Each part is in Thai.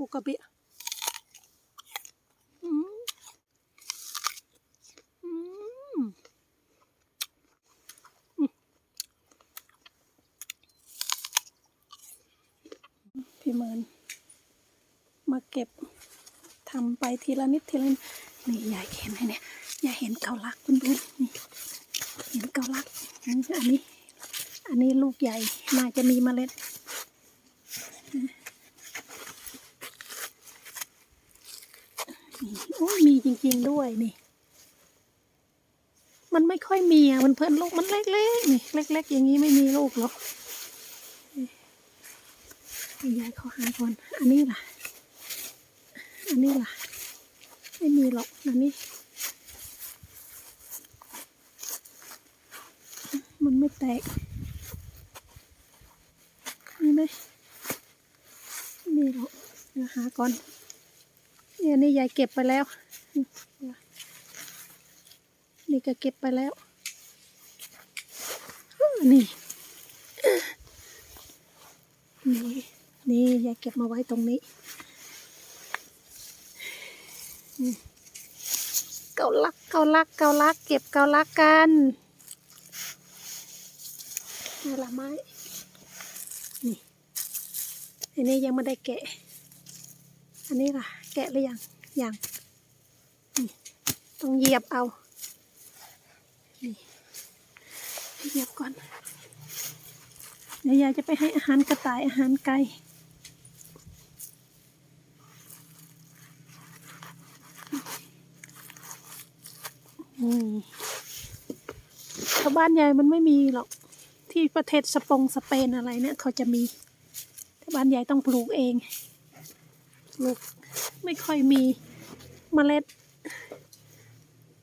ปูกระเบียพี่เมิน มาเก็บทำไปทีละนิดทีละนิดนี่ยายเห็นไหมเนี่ยยายเห็นเกาลักคุณดูนี่เห็นเกาลักอันนี้ อันนี้ลูกใหญ่น่าจะมีเมล็ด นี่โอ้ยมีจริงๆ ด้วยนี่ มันไม่ค่อยมีอะมันเพิ่นลูกมันเล็กๆนี่เล็ก ๆ อย่างนี้ไม่มีลูกหรอกยายเขาหาก่อนอันนี้ล่ะ อันนี้ล่ะ ไม่มีหรอกอันนี้ มันไม่แตกนี่ไหมไม่มีหรอกเดี๋ยวหาก่อน เนี่ยนี่ยายเก็บไปแล้ว นี่ก็เก็บไปแล้วนี่ นี่นี่ยายเก็บมาไว้ตรงนี้เกาลักเกาลักเกาลัก เก็บเกาลักกันนี่ละไม้นี่อันนี้ยังไม่ได้แกะ อันนี้ล่ะ กะหรือยังยังต้องเหยียบเอานี่เหยียบก่อนเดี๋ยวยายจะไปให้อาหารกระต่ายอาหารไก่นี่ชาวบ้านยายมันไม่มีหรอก ที่ประเทศสปงสเปนอะไรเนี่ย เขาจะมีแต่บ้านยายต้องปลูกเอง ลูกไม่ค่อยมีเมล็ด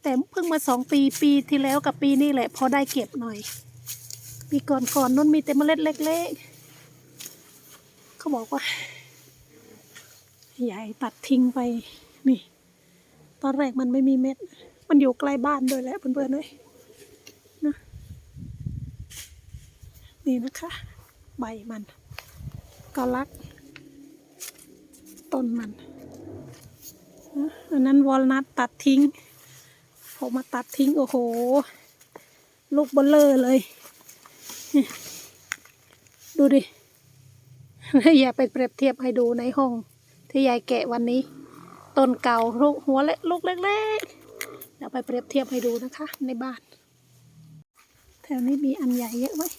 แต่เพิ่งมาสองปีปีที่แล้วกับปีนี้แหละ พอได้เก็บหน่อย ปีก่อนก่อนนู้นมีแต่เมล็ดเล็กๆเขาบอกว่าใหญ่ตัดทิ้งไปนี่ ตอนแรกมันไม่มีเม็ด มันอยู่ใกล้บ้านด้วยแหละเพื่อนๆเลยนะนี่นะคะ ใบมันก็รัก ต้นมันอันนั้นวอลนัทตัดทิ้งพอมาตัดทิ้งโอ้โห ลูกเบลเลอร์เลยเนี่ยดูดิอย่าไปเปรียบเทียบให้ดูในห้อง ที่ยายแกะวันนี้ ต้นเก่าลูกหัวเล็กลูกเล็กๆเดี๋ยวไปเปรียบเทียบให้ดูนะคะ ในบ้าน แถวนี้มีอันใหญ่เยอะไว้ย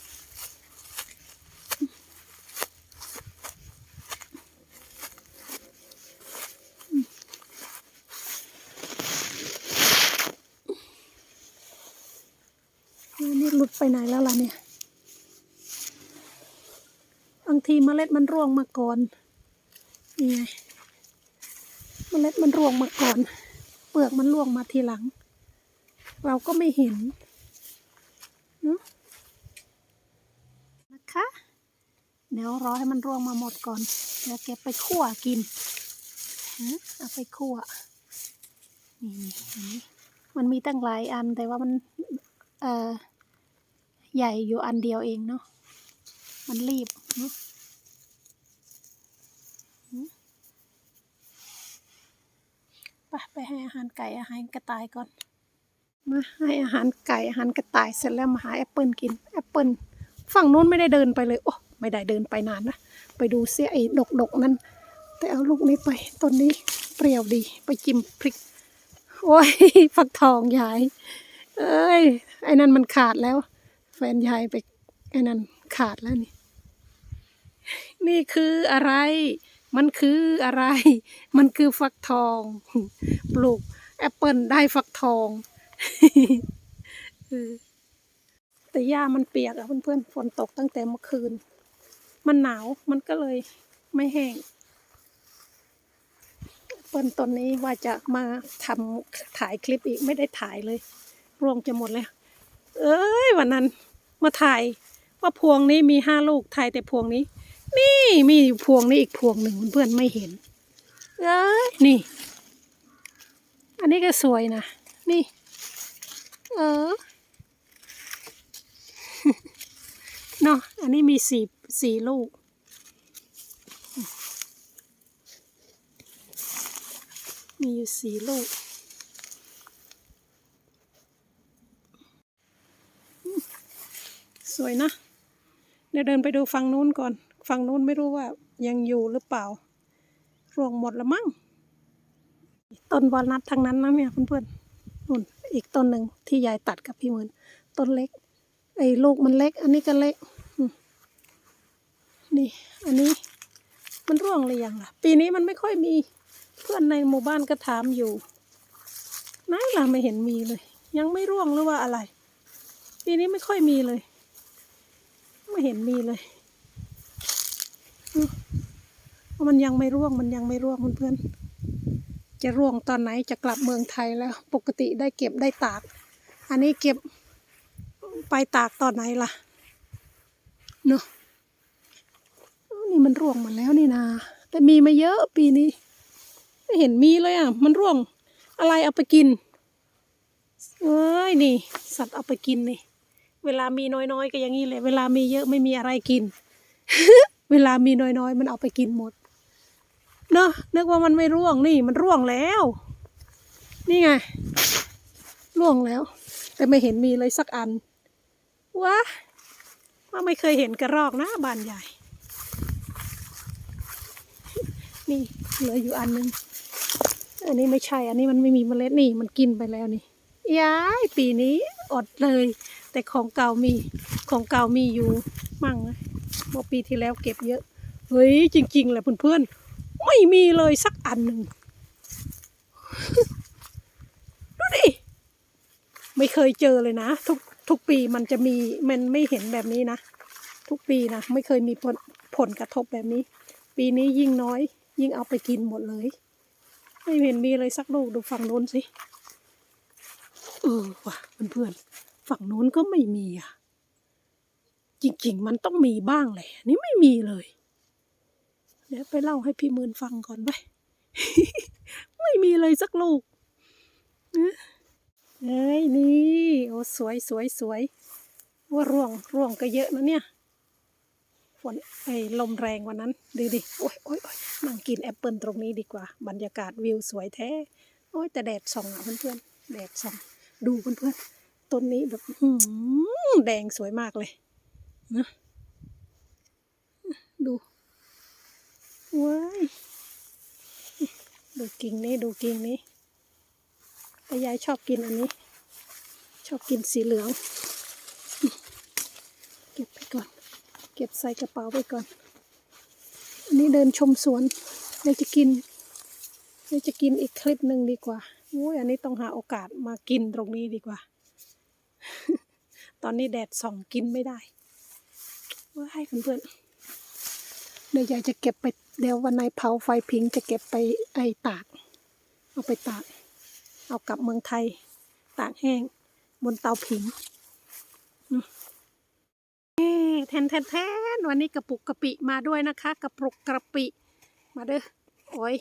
อันนี้หลุด ไปไหนแล้วล่ะเนี่ย บางทีเมล็ดมันร่วงมาก่อนนี่ไงเมล็ดมันร่วงมาก่อน เปลือกมันร่วงมาทีหลัง เราก็ไม่เห็นเนอะนะคะเดี๋ยวรอให้มันร่วงมาหมดก่อนเดี๋ยวเก็บไปคั่วกินเอาไปคั่วนี่นนี้มันมีตั้งหลายอันแต่ว่ามัน เอ่อ ใหญ่อยู่อันเดียวเองเนาะมันรีบเนาะไปไปให้อาหารไก่อาหารกระต่ายก่อนมาให้อาหารไก่อาหารกระต่ายเสร็จแล้วมาหาแอปเปิลกินแอปเปิลฝั่งนู้นไม่ได้เดินไปเลยโอ้ไม่ได้เดินไปนานนะไปดูเสียไอ้ดกดกๆนั่นแต่เอาลูกนี้ไปต้นนี้เปรี้ยวดีไปจิ้มพริก โอ้ยฟักทองยาย เอ้ยไอ้นั่นมันขาดแล้ว แฟนยายไปไอ้นั่นขาดแล้วนี่ นี่คืออะไร มันคืออะไร มันคือฟักทอง ปลูกแอปเปิลได้ฟักทองแต่หญ้ามันเปียกอะเพื่อนๆฝนตกตั้งแต่เมื่อคืน มันหนาวมันก็เลยไม่แห้งเปิ้ลต้นนี้ว่าจะมาทำถ่ายคลิปอีกไม่ได้ถ่ายเลย ร่วงจะหมดแล้ว เอ้ยวันนั้น มาถ่ายว่าพวงนี้มีห้าลูกถ่ายแต่พวงนี้ นี่มีอยู่พวงนี้อีกพวงหนึ่งเพื่อนๆไม่เห็นเอ้ยนี่ อันนี้ก็สวยนะนี่ เออเนาะอันนี้มีสี่สี่ลูกมีอยู่สี่ลูกอืม สวยนะเดี๋ยวเดินไปดูฝั่งนู้นก่อน ฝั่งนู้นไม่รู้ว่ายังอยู่หรือเปล่า ร่วงหมดละมั้ง ต้นวอลนัททั้งนั้นนะเนี่ยเพื่อนๆนู่นอีกต้นหนึ่งที่ยายตัดกับพี่เหมือน ต้นเล็ก ไอ้ลูกมันเล็ก อันนี้ก็เล็ก นี่ อันนี้มันร่วงเลยยังล่ะ ปีนี้มันไม่ค่อยมีเพื่อนในหมู่บ้านก็ถามอยู่ไหนล่ะไม่เห็นมีเลย ยังไม่ร่วงหรือว่าอะไร ปีนี้ไม่ค่อยมีเลย ไม่เห็นมีเลยมเพราะมันยังไม่ร่วงมันยังไม่ร่วงเพื่อนๆจะร่วงตอนไหนจะกลับเมืองไทยแล้ว ปกติได้เก็บได้ตาก อันนี้เก็บไปตากตอนไหนล่ะเนอะอ้าวนี่มันร่วงหมดแล้วนี่นา แต่มีมาเยอะปีนี้ ไม่เห็นมีเลยอะ มันร่วง อะไรเอาไปกินเอ้ยนี่ สัตว์เอาไปกินนี่ เวลามีน้อยๆ ก็อย่างนี้เลย เวลามีเยอะไม่มีอะไรกิน เวลามีน้อยๆ มันเอาไปกินหมด เนอะนึกว่ามันไม่ร่วงนี่ มันร่วงแล้ว นี่ไง ร่วงแล้ว แต่ไม่เห็นมีเลยสักอันวะว่าไม่เคยเห็นกระรอกนะบานใหญ่ นี่เหลืออยู่อันนึง อันนี้ไม่ใช่ อันนี้มันไม่มีเมล็ดนี่ มันกินไปแล้วนี่ ย้ายปีนี้อดเลย แต่ของเก่ามีของเก่ามีอยู่มั่งนะเมื่อปีที่แล้วเก็บเยอะ เฮ้ย จริงๆแหละเพื่อนๆ ไม่มีเลยสักอันหนึ่ง ดูดิ ไม่เคยเจอเลยนะ ทุกทุกปีมันจะมีมันไม่เห็นแบบนี้นะ ทุกปีนะ ไม่เคยมีผลผลกระทบแบบนี้ ปีนี้ยิ่งน้อย ยิ่งเอาไปกินหมดเลย ไม่เห็นมีเลยสักลูกดูฝั่งโน้นสิ เออว่ะเพื่อนๆฝั่งโน้นก็ไม่มีอะ จริง ๆ มันต้องมีบ้างแหละนี่ไม่มีเลย เดี๋ยวไปเล่าให้พี่มืนฟังก่อนไปไม่มีเลยสักลูกเอ้ยนี่โอ้สวยสวยสวยว่าร่วงร่วงก็เยอะนะเนี่ยฝนไอ้ลมแรงวันนั้นดูดิโอ้ยโอ้ยโอ้ยนั่งกินแอปเปิลตรงนี้ดีกว่า บรรยากาศวิวสวยแท้ โอ้ยแต่แดดส่องอะเพื่อนๆแดดส่อง ดูเพื่อนๆต้นนี้แบบแดงสวยมากเลยนะดูว้ายดูกิ่งนี้ดูกิ่งนี้แต่ยายชอบกินอันนี้ ชอบกินสีเหลือง เก็บไปก่อน เก็บใส่กระเป๋าไปก่อน อันนี้เดินชมสวนเดี๋ยวจะกินเดี๋ยวจะกินอีกคลิปหนึ่งดีกว่า อ้ยอันนี้ต้องหาโอกาสมากินตรงนี้ดีกว่า ตอนนี้แดดส่องกินไม่ได้ว่าให้เพื่อนๆเดี๋ยวยายจะเก็บไปเดี๋ยววันไหนเผาไฟพิงจะเก็บไปไอตาก เอาไปตาก เอากลับเมืองไทย ตากแห้ง บนเตาผิงแทนแทนแทนวันนี้กระปุกกะปิมาด้วยนะคะ กระปุกกระปิ มาเด้อโอ้ย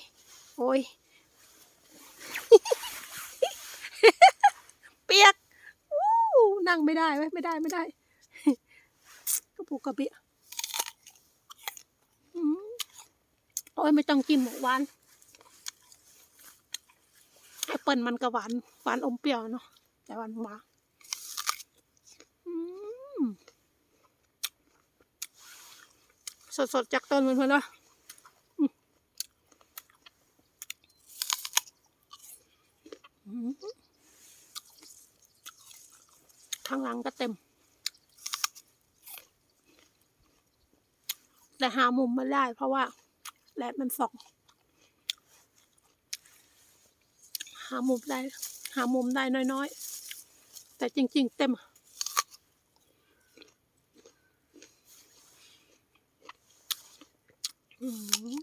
โอ้ย เปียกอู้นั่ง ไม่ได้เว้ไม่ได้ไม่ได้กระปุกกระปิอืมโอ้ยไม่ต้องกินหมูหวานแอปเปิลมันก็หวานหวานอมเปรี้ยวเนาะแต่หวานหวานสดๆจากต้นมันเพื่อนๆเนาะอืมอืมข้างหลังก็เต็ม แต่หามุมไม่ได้ เพราะว่าแดดมันส่อง หามุมได้ หามุมได้น้อยๆ แต่จริง ๆ เต็ม อืม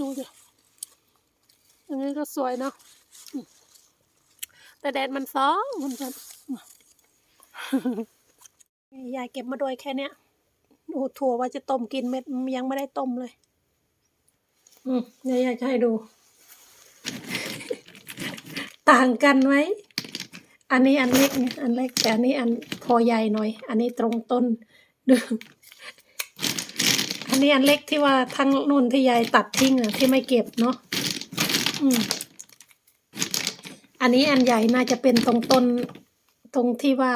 ดูดิอันนี้ ก็สวยเนาะแต่แดดมันซ้องคุณผู้ชมยายเก็บมาด้วยแค่เนี้ยโอ้ถั่วว่าจะต้มกินเม็ดยังไม่ได้ต้มเลย อืมยยายจะให้ดู ต่างกันไหมอันนี้อันเล็กไงอันเล็กแต่อันนี้อันพอใหญ่หน่อย อันนี้ตรงต้นดูอันนี้อันเล็กที่ว่าทั้งนุ่นที่ยายตัดทิ้งอะที่ไม่เก็บเนาะ อันนี้อันใหญ่น่าจะเป็นตรงต้นตรงที่ว่า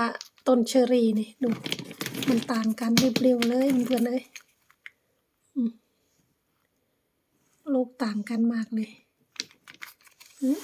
ต้นเชอรี่นี่ดู มันต่างกันเรียวๆเลยเพื่อนเลยลูกต่างกันมากเลยอืม